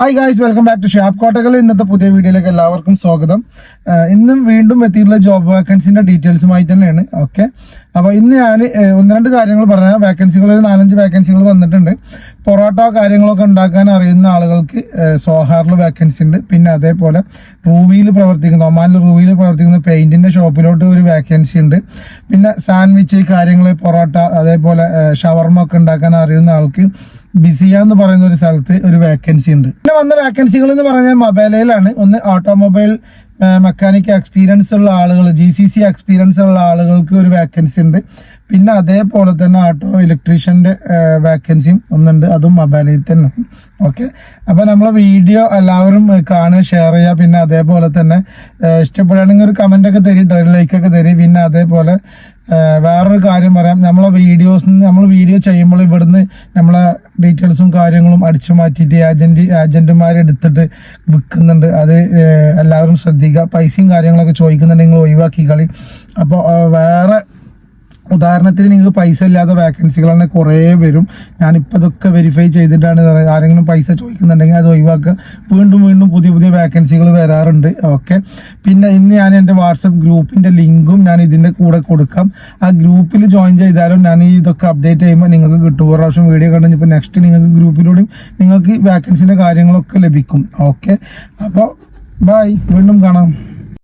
Hi guys welcome back to shop കോട്ടകൾ ഇന്നത്തെ പുതിയ വീഡിയോയിലേക്ക് എല്ലാവർക്കും സ്വാഗതം. ഇന്നും വീണ്ടും എത്തിയിട്ടുള്ള ജോബ് വേക്കൻസിന്റെ ഡീറ്റെയിൽസുമായി തന്നെയാണ്. ഓക്കെ അപ്പോൾ ഇന്ന് ഞാൻ ഒന്ന് രണ്ട് കാര്യങ്ങൾ പറഞ്ഞാൽ വേക്കൻസികൾ ഒരു നാലഞ്ച് വേക്കൻസികൾ വന്നിട്ടുണ്ട്. പൊറോട്ട കാര്യങ്ങളൊക്കെ ഉണ്ടാക്കാൻ അറിയുന്ന ആളുകൾക്ക് സോഹാറിൽ വേക്കൻസി ഉണ്ട്. പിന്നെ അതേപോലെ റൂവിയിൽ പ്രവർത്തിക്കുന്ന ഒമാനിൽ റൂവിയിൽ പ്രവർത്തിക്കുന്ന പെയിന്റിന്റെ ഷോപ്പിലോട്ട് ഒരു വേക്കൻസി ഉണ്ട്. പിന്നെ സാൻഡ്വിച്ച് കാര്യങ്ങൾ പൊറോട്ട അതേപോലെ ഷവർമ ഒക്കെ ഉണ്ടാക്കാൻ അറിയുന്ന ആൾക്ക് ബിസിയ എന്ന് പറയുന്ന ഒരു സ്ഥലത്ത് ഒരു വേക്കൻസി ഉണ്ട്. പിന്നെ വന്ന വേക്കൻസികൾ എന്ന് പറഞ്ഞാൽ മൊബൈലിലാണ്. ഒന്ന് ഓട്ടോമൊബൈൽ മെക്കാനിക് എക്സ്പീരിയൻസ് ഉള്ള ആളുകൾ ജി സി സി എക്സ്പീരിയൻസ് ഉള്ള ആളുകൾക്ക് ഒരു വേക്കൻസി ഉണ്ട്. പിന്നെ അതേപോലെ തന്നെ ഓട്ടോ ഇലക്ട്രീഷ്യന്റെ വേക്കൻസിയും ഒന്നുണ്ട്. അതും മൊബൈലിൽ തന്നെ. ഓക്കെ അപ്പോൾ നമ്മളെ വീഡിയോ എല്ലാവരും കാണുക ഷെയർ ചെയ്യുക. പിന്നെ അതേപോലെ തന്നെ ഇഷ്ടപ്പെടുകയാണെങ്കിൽ ഒരു കമന്റ് ഒക്കെ തരും ഒരു ലൈക്കൊക്കെ തരും. പിന്നെ അതേപോലെ വേറൊരു കാര്യം പറയാം. നമ്മളെ വീഡിയോസ് നമ്മൾ വീഡിയോ ചെയ്യുമ്പോൾ ഇവിടുന്ന് നമ്മളെ ഡീറ്റെയിൽസും കാര്യങ്ങളും അടിച്ചു മാറ്റിയിട്ട് ഏജന്റ് ഏജന്റുമാർ എടുത്തിട്ട് വിൽക്കുന്നുണ്ട്. അത് എല്ലാവരും ശ്രദ്ധിക്കുക. പൈസയും കാര്യങ്ങളൊക്കെ ചോദിക്കുന്നുണ്ടെങ്കിൽ ഒഴിവാക്കി കളി. അപ്പോൾ വേറെ ഉദാഹരണത്തിന് നിങ്ങൾക്ക് പൈസ ഇല്ലാത്ത വേക്കൻസികളാണ് കുറേ വരും. ഞാനിപ്പോൾ ഇതൊക്കെ വെരിഫൈ ചെയ്തിട്ടാണ്. ആരെങ്കിലും പൈസ ചോദിക്കുന്നുണ്ടെങ്കിൽ അത് ഒഴിവാക്കുക. വീണ്ടും വീണ്ടും പുതിയ പുതിയ വേക്കൻസികൾ വരാറുണ്ട്. ഓക്കെ പിന്നെ ഇന്ന് ഞാൻ എന്റെ വാട്സപ്പ് ഗ്രൂപ്പിന്റെ ലിങ്കും ഞാൻ ഇതിന്റെ കൂടെ കൊടുക്കാം. ആ ഗ്രൂപ്പിൽ ജോയിൻ ചെയ്താലും ഞാൻ ഇതൊക്കെ അപ്ഡേറ്റ് ചെയ്യുമ്പോൾ നിങ്ങൾക്ക് കിട്ടും. ഒരു പ്രാവശ്യം വീഡിയോ കണ്ടുകഴിഞ്ഞപ്പോൾ നെക്സ്റ്റ് നിങ്ങൾക്ക് ഗ്രൂപ്പിലൂടെയും നിങ്ങൾക്ക് വേക്കൻസിന്റെ കാര്യങ്ങളൊക്കെ ലഭിക്കും. ഓക്കെ അപ്പോൾ ബൈ വീണ്ടും കാണാം.